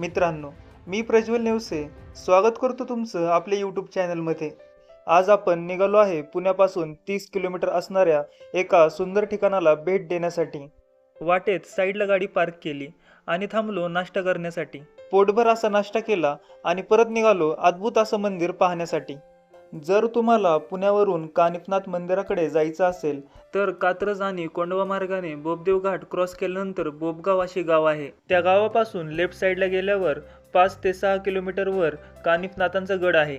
मित्रांनो मी प्रज्वल नेवसे स्वागत करतो तुमचं आपल्या यूट्यूब चॅनलमध्ये आज आपण निघालो आहे पुण्यापासून तीस किलोमीटर असणाऱ्या एका सुंदर ठिकाणाला भेट देण्यासाठी. वाटेत साईडला गाडी पार्क केली आणि थांबलो नाश्ता करण्यासाठी. पोटभर असा नाश्ता केला आणि परत निघालो अद्भुत असं मंदिर पाहण्यासाठी. जर तुम्हाला पुण्यावरून कानिफनाथ मंदिराकडे जायचं असेल तर कात्रज आणि कोंडवा मार्गाने बोबदेव घाट क्रॉस केल्यानंतर बोबगाव असे गाव आहे. त्या गावापासून लेफ्ट साईडला गेल्यावर पाच ते सहा किलोमीटरवर कानिफनाथांचा गड आहे.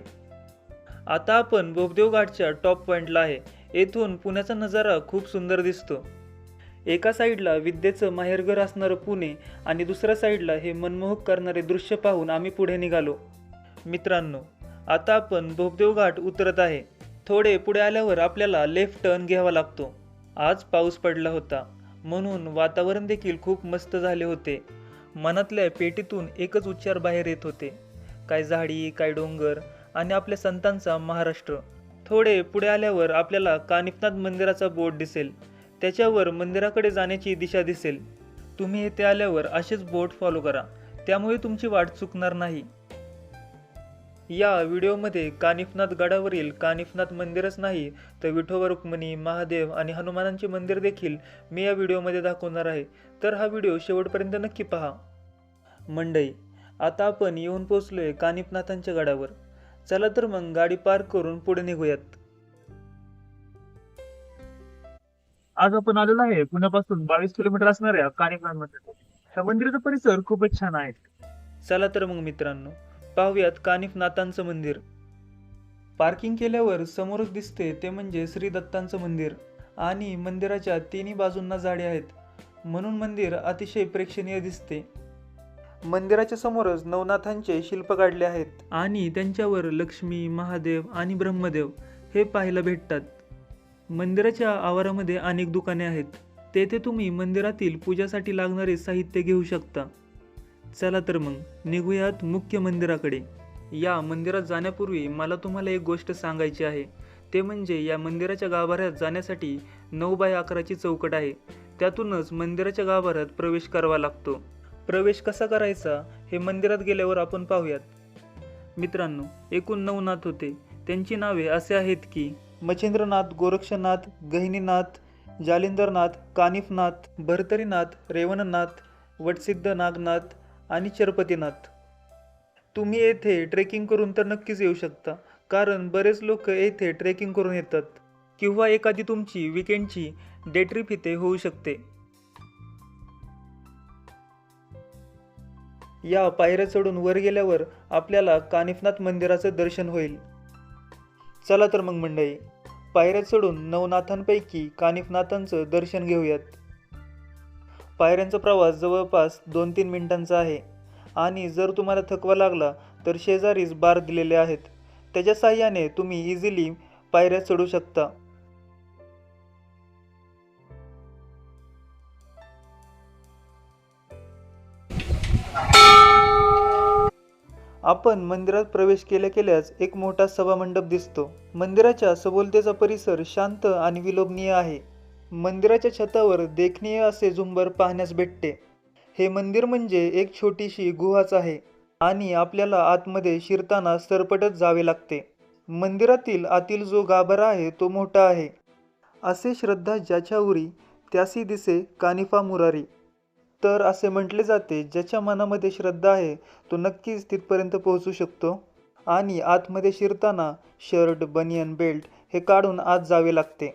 आता आपण बोबदेव घाटच्या टॉप पॉइंटला आहे. येथून पुण्याचा नजारा खूप सुंदर दिसतो. एका साईडला विद्येचं माहेरघर असणारं पुणे आणि दुसऱ्या साईडला हे मनमोहक करणारे दृश्य पाहून आम्ही पुढे निघालो. मित्रांनो आता आपण भोगदेव घाट उतरत आहे. थोडे पुढे आल्यावर आपल्याला लेफ्ट टर्न घ्यावा लागतो. आज पाऊस पडला होता. म्हणून वातावरण देखील खूप मस्त झाले होते. मनातल्या पेटीतून एकच उच्चार बाहेर येत होते. काय झाडी काय डोंगर आणि आपल्या संतांचा महाराष्ट्र. थोडे पुढे आल्यावर आपल्याला कानिफनाथ मंदिराचा बोर्ड दिसेल. त्याच्यावर मंदिराकडे जाण्याची दिशा दिसेल. तुम्ही येथे आल्यावर असेच बोट फॉलो करा. त्यामुळे तुमची वाट चुकणार नाही. या व्हिडिओमध्ये कानिफनाथ गडावरील कानिफनाथ मंदिरच नाही तर विठोबा रुक्मिणी महादेव आणि हनुमानांचे मंदिर देखील मी या व्हिडिओमध्ये दाखवणार आहे. तर हा व्हिडिओ शेवटपर्यंत नक्की पहा. मंडई आता आपण येऊन पोचलोय कानिफनाथांच्या गडावर. चला तर मग गाडी पार्क करून पुढे निघूयात. आज आपण आलेलो आहे पुण्यापासून बावीस किलोमीटर असणाऱ्या कानिफनाथ मंदिर त्या मंदिराचा परिसर खूपच छान आहे. चला तर मग मित्रांनो पाहूयात कानिफनाथांचं मंदिर. पार्किंग केल्यावर समोरच दिसते ते म्हणजे श्री दत्तांचं मंदिर. आणि मंदिराच्या तिन्ही बाजूंना झाडे आहेत. म्हणून मंदिर अतिशय प्रेक्षणीय दिसते. मंदिराच्या समोरच नवनाथांचे शिल्प काढले आहेत. आणि त्यांच्यावर लक्ष्मी महादेव आणि ब्रह्मदेव हे पाहायला भेटतात. मंदिराच्या आवारामध्ये अनेक दुकाने आहेत. तेथे तुम्ही मंदिरातील पूजासाठी लागणारे साहित्य घेऊ शकता. चला तर मग निघूयात मुख्य मंदिराकडे. या मंदिरात जाण्यापूर्वी मला तुम्हाला एक गोष्ट सांगायची आहे. ते म्हणजे या मंदिराच्या गाभाऱ्यात जाण्यासाठी नऊ बाय अकराची चौकट आहे. त्यातूनच मंदिराच्या गाभाऱ्यात प्रवेश करावा लागतो. प्रवेश कसा करायचा हे मंदिरात गेल्यावर आपण पाहूयात. मित्रांनो एकूण नऊ नाथ होते. त्यांची नावे असे आहेत की मच्छिंद्रनाथ गोरक्षनाथ गहिनीनाथ जालिंदरनाथ कानिफनाथ भरतरीनाथ रेवणनाथ वटसिद्ध नागनाथ आणि चरपतीनाथ. तुम्ही येथे ट्रेकिंग करून तर नक्कीच येऊ शकता कारण बरेच लोक येथे ट्रेकिंग करून येतात किंवा एखादी तुमची विकेंडची डे ट्रिप इथे होऊ शकते. या पायऱ्या चढून वर गेल्यावर आपल्याला कानिफनाथ मंदिराचं दर्शन होईल. चला तर मग मंडळी पायऱ्या चढून नवनाथांपैकी कानिफनाथांचं दर्शन घेऊयात. पायऱ्यांचा प्रवास जवळपास दोन तीन मिनिटांचा आहे. आणि जर तुम्हाला थकवा लागला तर शेजारीच बार दिलेले आहेत. त्याच्या साह्याने तुम्ही इझिली पायऱ्या चढू शकता. आपण मंदिरात प्रवेश केल्या केल्याच एक मोठा सभामंडप दिसतो. मंदिराच्या सभोलतेचा परिसर शांत आणि विलोभनीय आहे. मंदिराच्या छतावर देखणीय असे झुंबर पाहण्यास भेटते. हे मंदिर म्हणजे एक छोटीशी गुहाच आहे आणि आपल्याला आतमध्ये शिरताना सरपटत जावे लागते. मंदिरातील आतील जो गाभारा आहे तो मोठा आहे. असे श्रद्धा ज्याच्या उरी त्यासी दिसे कानिफा मुरारी. तर असे म्हटले जाते ज्याच्या मनामध्ये श्रद्धा आहे तो नक्कीच तिथपर्यंत पोहोचू शकतो. आणि आतमध्ये शिरताना शर्ट बनियन बेल्ट हे काढून आत जावे लागते.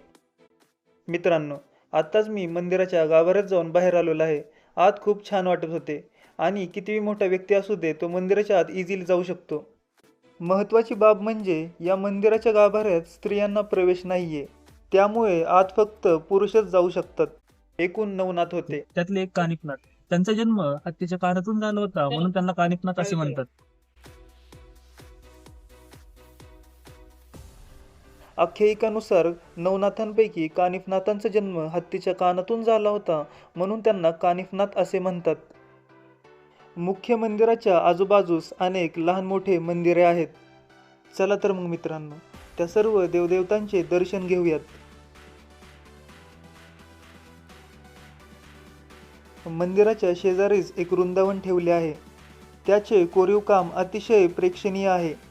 मित्रांनो आत्ताच मी मंदिराच्या गाभाऱ्यात जाऊन बाहेर आलेलो आहे. आत खूप छान वाटत होते. आणि कितीही मोठा व्यक्ती असू दे तो मंदिराच्या आत इझिली जाऊ शकतो. महत्त्वाची बाब म्हणजे या मंदिराच्या गाभाऱ्यात स्त्रियांना प्रवेश नाहीये. त्यामुळे आत फक्त पुरुषच जाऊ शकतात. एकूण नवनाथ होते. त्यातले एक कानिफनाथ. त्यांचा जन्म हत्तीच्या कानातून झाला होता म्हणून त्यांना कानिफनाथ असे म्हणतात. आख्यायिकानुसार नवनाथांपैकी कानिफनाथांचा जन्म हत्तीच्या कानातून झाला होता म्हणून त्यांना कानिफनाथ असे म्हणतात. मुख्य मंदिराच्या आजूबाजूस अनेक लहान मोठे मंदिरे आहेत. चला तर मग मित्रांनो त्या सर्व देवदेवतांचे दर्शन घेऊयात. मंदिराच्या शेजारीच एक वृंदावन ठेवले आहे. त्याचे कोरीव काम अतिशय प्रेक्षणीय आहे.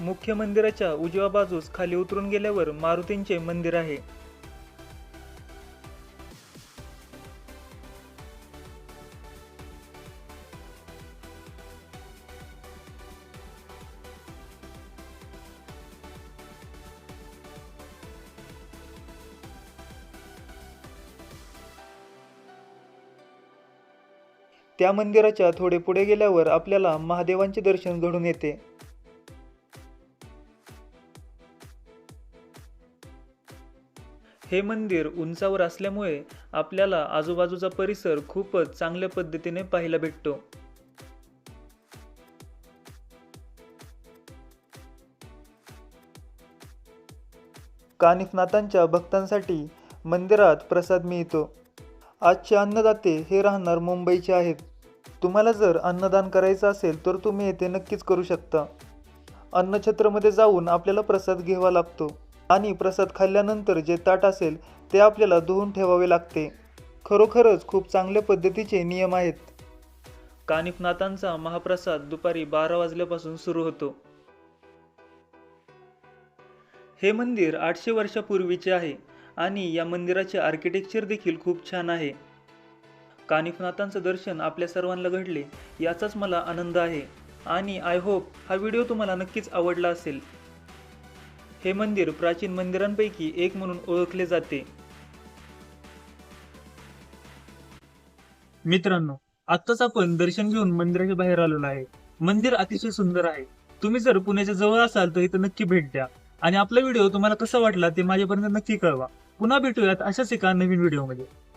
मुख्य मंदिराच्या उजव्या बाजूस खाली उतरून गेल्यावर मारुतींचे मंदिर आहे. त्या मंदिराच्या थोडे पुढे गेल्यावर आपल्याला महादेवांचे दर्शन घडून येते. हे मंदिर उंचावर असल्यामुळे आपल्याला आजूबाजूचा परिसर खूपच चांगल्या पद्धतीने पाहायला भेटतो. कानिफनाथांच्या भक्तांसाठी मंदिरात प्रसाद मिळतो. आजचे अन्नदाते हे राहणार मुंबईचे आहेत. तुम्हाला जर अन्नदान करायचं असेल तर तुम्ही येथे नक्कीच करू शकता. अन्नछत्रमध्ये जाऊन आपल्याला प्रसाद घ्यावा लागतो. आणि प्रसाद खाल्ल्यानंतर जे ताट असेल ते आपल्याला धुवून ठेवावे लागते. खरोखरच खूप चांगल्या पद्धतीचे नियम आहेत. कानिफनाथांचा महाप्रसाद दुपारी बारा वाजल्यापासून सुरू होतो. हे मंदिर आठशे वर्षापूर्वीचे आहे आणि या मंदिराचे आर्किटेक्चर देखील खूप छान आहे. कानिफनाथांचं दर्शन आपल्या सर्वांना घडले याचाच मला आनंद आहे आणि आय होप हा व्हिडिओ तुम्हाला नक्कीच आवडला असेल. हे मंदिर प्राचीन मंदिरांपैकी एक म्हणून ओळखले जाते. मित्रांनो आत्ताच आपण दर्शन घेऊन मंदिराच्या बाहेर आलेलो आहे. मंदिर अतिशय सुंदर आहे. तुम्ही जर पुण्याच्या जवळ असाल तर इथं नक्की भेट द्या. आणि आपला व्हिडिओ तुम्हाला कसा वाटला ते माझ्यापर्यंत नक्की कळवा. पुन्हा भेटूयात अशाच एका नवीन व्हिडिओमध्ये.